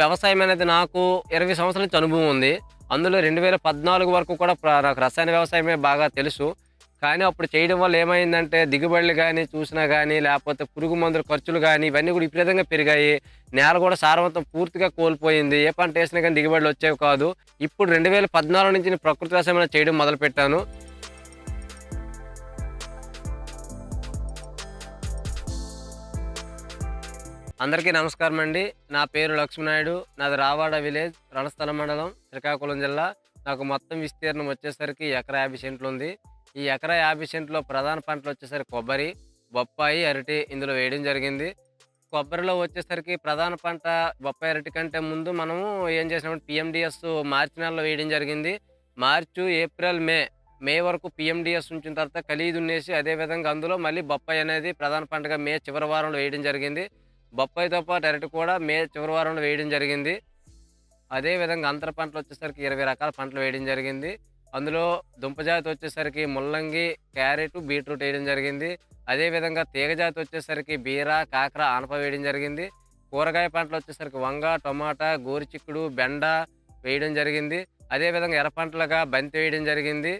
వ్యవసాయం అనేది నాకు ఇరవై సంవత్సరాల నుంచి అనుభవం ఉంది. అందులో రెండు వేల పద్నాలుగు వరకు కూడా నాకు రసాయన వ్యవసాయమే బాగా తెలుసు. కానీ అప్పుడు చేయడం వల్ల ఏమైందంటే దిగుబడులు కానీ చూసినా కానీ లేకపోతే పురుగు మందుల ఖర్చులు కానీ ఇవన్నీ కూడా విపరీతంగా పెరిగాయి. నేల కూడా సారవంతం పూర్తిగా కోల్పోయింది. ఏ పంట వేసినా కానీ దిగుబడులు వచ్చేవి కాదు. ఇప్పుడు రెండు వేల పద్నాలుగు నుంచి నేను ప్రకృతి వ్యవసాయం చేయడం మొదలుపెట్టాను. అందరికీ నమస్కారం అండి. నా పేరు లక్ష్మీనాయుడు. నాది రావాడ విలేజ్ రణస్థల మండలం శ్రీకాకుళం జిల్లా. నాకు మొత్తం విస్తీర్ణం వచ్చేసరికి ఎకరా యాభై సెంట్లు ఉంది. ఈ ఎకరా యాభై సెంట్లో ప్రధాన పంటలు వచ్చేసరికి కొబ్బరి బొప్పాయి అరటి ఇందులో వేయడం జరిగింది. కొబ్బరిలో వచ్చేసరికి ప్రధాన పంట బొప్పాయి అరటి కంటే ముందు మనము ఏం చేసినామంటే పిఎండిఎస్ మార్చి నెలలో వేయడం జరిగింది. మార్చు ఏప్రిల్ మే మే వరకు పిఎండిఎస్ ఉంచిన తర్వాత ఖలీదు ఉన్నేసి అదేవిధంగా అందులో మళ్ళీ బొప్పాయి అనేది ప్రధాన పంటగా మే చివరి వారంలో వేయడం జరిగింది. బొప్పాయితో పాటు అరటి కూడా మే చివరి వారంలో వేయడం జరిగింది. అదేవిధంగా అంతర పంటలు వచ్చేసరికి ఇరవై రకాల పంటలు వేయడం జరిగింది. అందులో దుంపజాతి వచ్చేసరికి ముల్లంగి క్యారెట్ బీట్రూట్ వేయడం జరిగింది. అదేవిధంగా తీగజాతి వచ్చేసరికి బీర కాకర ఆనప వేయడం జరిగింది. కూరగాయ పంటలు వచ్చేసరికి వంగ టొమాటా గోరుచిక్కుడు బెండ వేయడం జరిగింది. అదేవిధంగా ఎర్ర పంటలుగా బంతి వేయడం జరిగింది.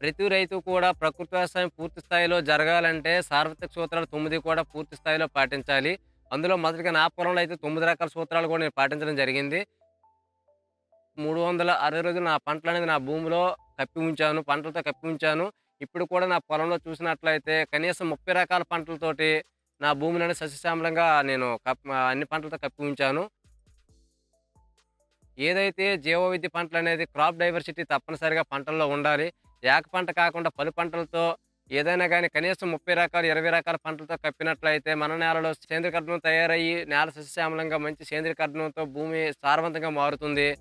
ప్రతి రైతు కూడా ప్రకృతి వ్యవసాయం పూర్తి స్థాయిలో జరగాలంటే సార్వత్రిక సూత్రాలు తొమ్మిది కూడా పూర్తి స్థాయిలో పాటించాలి. అందులో మొదటిగా నా పొలంలో అయితే తొమ్మిది రకాల సూత్రాలు కూడా నేను పాటించడం జరిగింది. మూడు వందల అరవై రోజులు నా పంటలు అనేది నా భూమిలో కప్పి ఉంచాను పంటలతో కప్పి ఉంచాను. ఇప్పుడు కూడా నా పొలంలో చూసినట్లయితే కనీసం ముప్పై రకాల పంటలతోటి నా భూమిని అనేది సస్యశ్యామలంగా నేను అన్ని పంటలతో కప్పి ఉంచాను. ఏదైతే జీవ విద్య పంటలు అనేది క్రాప్ డైవర్సిటీ తప్పనిసరిగా పంటల్లో ఉండాలి. ఏక పంట కాకుండా పలు పంటలతో ఏదైనా కానీ కనీసం ముప్పై రకాలు ఇరవై రకాల పంటలతో కప్పినట్లయితే మన నేలలో సేంద్రియ కర్ణం తయారయ్యి నేల సస్యశ్యామలంగా మంచి సేంద్రియ కర్ణంతో భూమి సారవంతంగా మారుతుంది.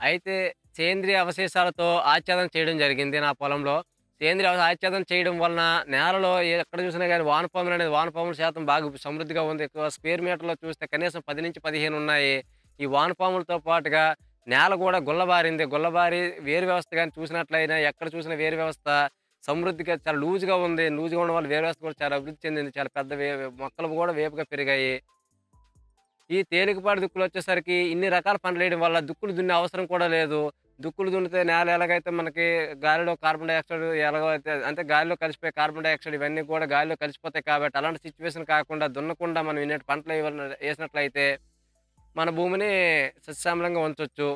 అయితే సేంద్రియ అవశేషాలతో ఆచ్ఛాదన చేయడం జరిగింది నా పొలంలో. సేంద్రియ అవ- ఆచ్ఛాదన చేయడం వలన నేలలో ఎక్కడ చూసినా కానీ వానపాములు అనేది వానపాముల శాతం బాగా సమృద్ధిగా ఉంది. ఎక్కువ స్క్వేర్ మీటర్లో చూస్తే కనీసం పది నుంచి పదిహేను ఉన్నాయి. ఈ వానపాములతో పాటుగా నేల కూడా గుల్లబారింది. గుల్లబారి వేరు వ్యవస్థ కానీ చూసినట్లయినా ఎక్కడ చూసిన వేరు వ్యవస్థ. సమృద్ధిగా చాలా లూజ్గా ఉంది. లూజ్గా ఉండడం వల్ల వేరు వ్యవస్థ కూడా చాలా అభివృద్ధి చెందింది. చాలా పెద్ద మొక్కలు కూడా వేపుగా పెరిగాయి. ఈ తేలికపాటి దుక్కులు వచ్చేసరికి ఇన్ని రకాల పంటలు వేయడం వల్ల దుక్కులు దున్నే అవసరం కూడా లేదు. దుక్కులు దున్నితే నేల ఎలాగైతే మనకి గాలిలో కార్బన్ డైఆక్సైడ్ ఎలాగైతే అంటే గాలిలో కలిసిపోయే కార్బన్ డైఆక్సైడ్ ఇవన్నీ కూడా గాలిలో కలిసిపోతాయి కాబట్టి అలాంటి సిచ్యువేషన్ కాకుండా దున్నకుండా మనం ఇన్ని పంటలు వేసినట్లయితే మన భూమిని సస్యశ్యామలంగా ఉంచవచ్చు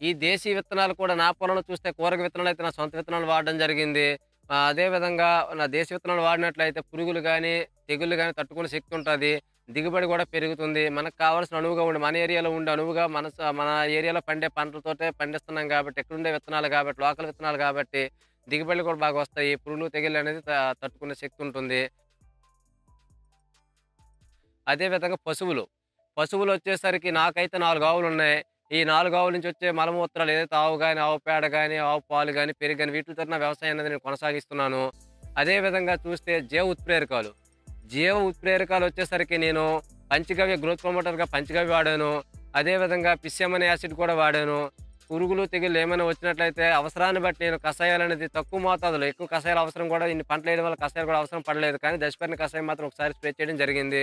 ఈ దేశీ విత్తనాలు కూడా నా పొలంలో చూస్తే కూరగాయ విత్తనాలు అయితే నా సొంత విత్తనాలు వాడడం జరిగింది. అదేవిధంగా అదే విధంగా నా దేశీ విత్తనాలు వాడినట్లయితే పురుగులు కానీ తెగుళ్ళు కానీ తట్టుకునే శక్తి ఉంటుంది. దిగుబడి కూడా పెరుగుతుంది. మనకు కావాల్సిన అనువుగా ఉండి మన ఏరియాలో ఉండే అనువుగా మన మన ఏరియాలో పండే పంటలతోటే పండిస్తున్నాం కాబట్టి ఎక్కడుండే విత్తనాలు కాబట్టి లోకల్ విత్తనాలు కాబట్టి దిగుబడులు కూడా బాగా వస్తాయి. పురుగులు తెగుళ్ళు అనేది తట్టుకునే శక్తి ఉంటుంది. అదే విధంగా పశువులు. పశువులు వచ్చేసరికి నాకైతే నాలుగు ఆవులు ఉన్నాయి ఈ నాలుగు ఆవుల నుంచి వచ్చే మలమూత్రాలు ఏదైతే ఆవు కానీ ఆవు పేడ కానీ ఆవు పాలు కానీ పెరుగు కానీ వీటితో నా వ్యవసాయం అనేది నేను కొనసాగిస్తున్నాను. అదేవిధంగా చూస్తే జీవ ఉత్ప్రేరకాలు. జీవ ఉత్ప్రేరకాలు వచ్చేసరికి నేను పంచగవ్య గ్రోత్ ప్రమోటర్గా పంచగవ్య వాడాను. అదేవిధంగా పిస్యమనే యాసిడ్ కూడా వాడాను. పురుగులు తెగులు ఏమైనా వచ్చినట్లయితే అవసరాన్ని బట్టి నేను కషాయాలు అనేది తక్కువ మోతాదులో ఎక్కువ కషాయాలు అవసరం కూడా ఇన్ని పంటలు వేయడం వల్ల కషాయాలు కూడా అవసరం పడలేదు. కానీ దశపరిని కషాయం మాత్రం ఒకసారి స్ప్రే చేయడం జరిగింది.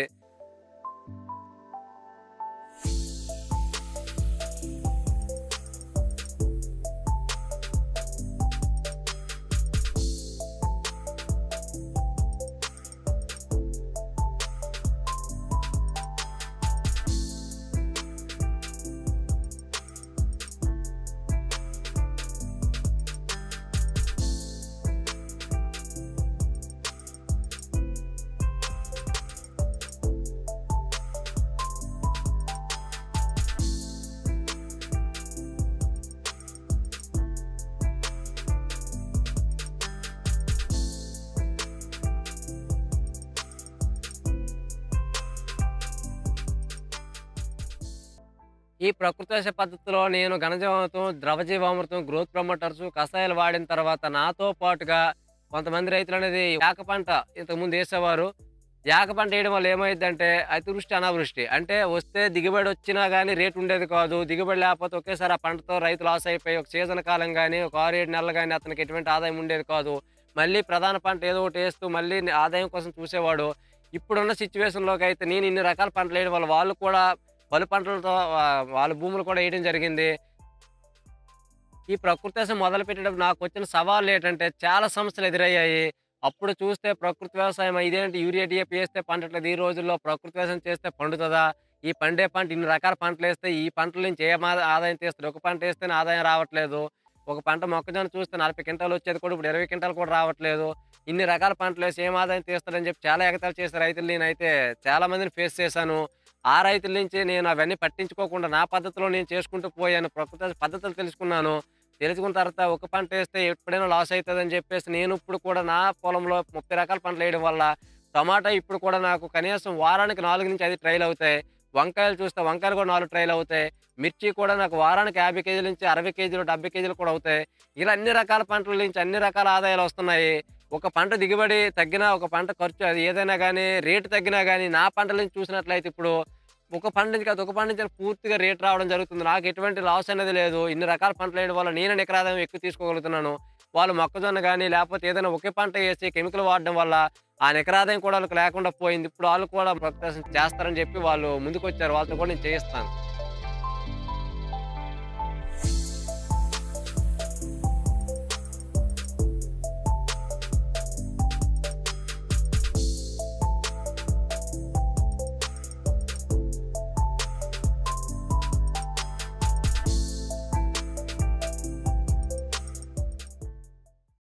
ఈ ప్రకృతి వ్యవసాయ పద్ధతిలో నేను ఘనజీవామృతం ద్రవజీవామృతం గ్రోత్ ప్రమోటర్స్ కషాయాలు వాడిన తర్వాత నాతో పాటుగా కొంతమంది రైతులు అనేది యాక పంట ఇంతకుముందు వేసేవారు. యాక పంట వేయడం వల్ల ఏమైందంటే అతివృష్టి అనావృష్టి. అంటే వస్తే దిగుబడి వచ్చినా కానీ రేటు ఉండేది కాదు. దిగుబడి లేకపోతే ఒకేసారి ఆ పంటతో రైతు లాస్ అయిపోయి ఒక సీజన్ కాలం కానీ ఒక ఆరు ఏడు నెలలు కానీ అతనికి ఎటువంటి ఆదాయం ఉండేది కాదు. మళ్ళీ ప్రధాన పంట ఏదో ఒకటి వేస్తూ మళ్ళీ ఆదాయం కోసం చూసేవాడు. ఇప్పుడున్న సిచ్యువేషన్లోకి అయితే నేను ఇన్ని రకాల పంటలు వేయడం వల్ల వాళ్ళు కూడా పలు పంటలతో వాళ్ళ భూములు కూడా వేయడం జరిగింది. ఈ ప్రకృతి వ్యవసాయం మొదలు నాకు వచ్చిన సవాళ్ళు ఏంటంటే చాలా సమస్యలు ఎదురయ్యాయి. అప్పుడు చూస్తే ప్రకృతి వ్యవసాయం ఇదేంటి యూరియా డిఏపి వేస్తే పండట్లేదు ఈ రోజుల్లో ప్రకృతి వ్యవసాయం చేస్తే పండుతుందా? ఈ పండే పంట ఇన్ని రకాల పంటలు వేస్తే ఈ పంటల నుంచి ఏ ఆదాయం తీస్తారు ఒక పంట వేస్తేనే ఆదాయం రావట్లేదు. ఒక పంట మొక్కజొన్న చూస్తే నలభై క్వింటాలు వచ్చేది కూడా ఇప్పుడు ఇరవై క్వింటాలు కూడా రావట్లేదు. ఇన్ని రకాల పంటలు వేసి ఏం ఆదాయం తీస్తారని చెప్పి చాలా ఎగతాలు చేసే రైతులు. నేనైతే చాలా మందిని ఫేస్ చేశాను. ఆ రైతుల నుంచి నేను అవన్నీ పట్టించుకోకుండా నా పద్ధతిలో నేను చేసుకుంటూ పోయాను. ప్రకృతి పద్ధతులు తెలుసుకున్నాను. తెలుసుకున్న తర్వాత ఒక పంట వేస్తే ఎప్పుడైనా లాస్ అవుతుందని చెప్పేసి నేను ఇప్పుడు కూడా నా పొలంలో ముప్పై రకాల పంటలు వేయడం వల్ల టమాటా ఇప్పుడు కూడా నాకు కనీసం వారానికి నాలుగు నుంచి ఐదు ట్రైల్ అవుతాయి. వంకాయలు చూస్తే వంకాయలు కూడా నాలుగు ట్రైలు అవుతాయి. మిర్చి కూడా నాకు వారానికి యాభై కేజీల నుంచి అరవై కేజీలు డెబ్బై కేజీలు కూడా అవుతాయి. ఇలా అన్ని రకాల పంటల నుంచి అన్ని రకాల ఆదాయాలు వస్తున్నాయి. ఒక పంట దిగుబడి తగ్గినా ఒక పంట ఖర్చు అది ఏదైనా కానీ రేటు తగ్గినా కానీ నా పంటల నుంచి చూసినట్లయితే ఇప్పుడు ఒక పంట నుంచి కాదు ఒక పంట నుంచి పూర్తిగా రేట్ రావడం జరుగుతుంది. నాకు ఎటువంటి లాస్ అనేది లేదు. ఇన్ని రకాల పంటలు వేయడం వల్ల నేను నికరాదాయం ఎక్కువ తీసుకోగలుగుతున్నాను. వాళ్ళు మొక్కజొన్న కానీ లేకపోతే ఏదైనా ఒకే పంట వేసి కెమికల్ వాడడం వల్ల ఆ నికరాదాయం కూడా వాళ్ళకి లేకుండా పోయింది. ఇప్పుడు వాళ్ళు కూడా ప్రత్యేకం చేస్తారని చెప్పి వాళ్ళు ముందుకు వచ్చారు వాళ్ళతో కూడా నేను చేయిస్తాను.